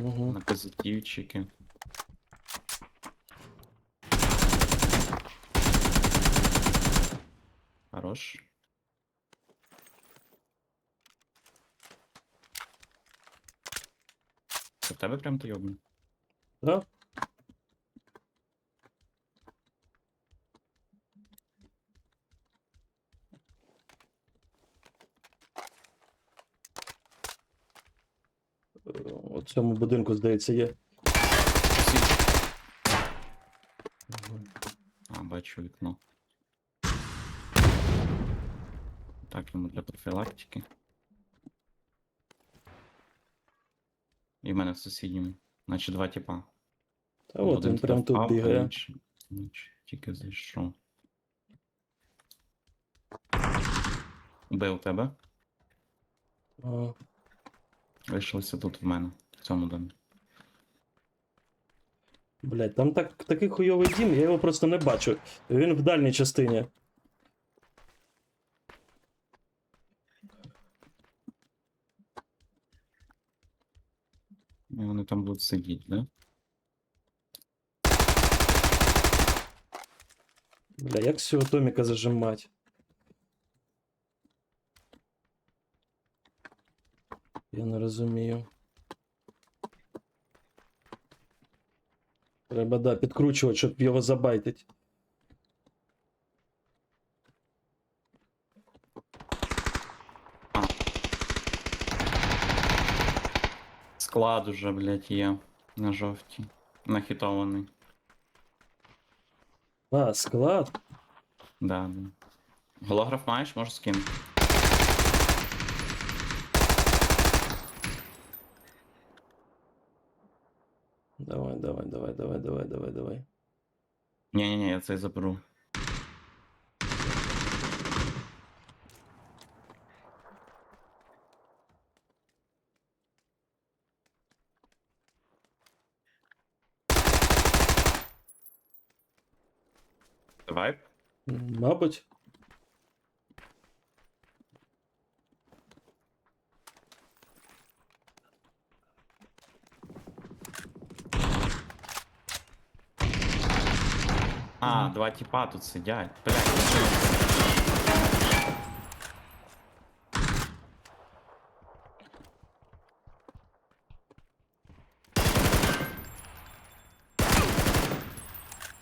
Угу. На позитивчики. Хорош. Це в тебе прям то йобне? Да? Цьому будинку, здається, є. А, бачу вікно. Так, йому для профілактики. І в мене в сусідньому. Наче два типа. Та от Один він прям тут впав, бігає. інший- інший Тільки зайшов. Убив тебе. А, Лишилося тут в мене, в цьому домі. блядь, там так, такий хуйовий дім, я його просто не бачу. Він в дальній частині. І вони там будуть сидіти, да? Бля, як з цього Томіка зажимать? Я не розумію. Треба, да, підкручувати, щоб його забайтить. Склад уже, блядь, є на жовтій. Нахітований. А, склад? Да, да. Голограф маєш, можеш скинути. Давай, давай, давай, давай, давай, давай, давай. Ні-ні-ні, я цей заберу. Давай. Мабуть. А, два типа тут сидять. Блядь,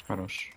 Хорош.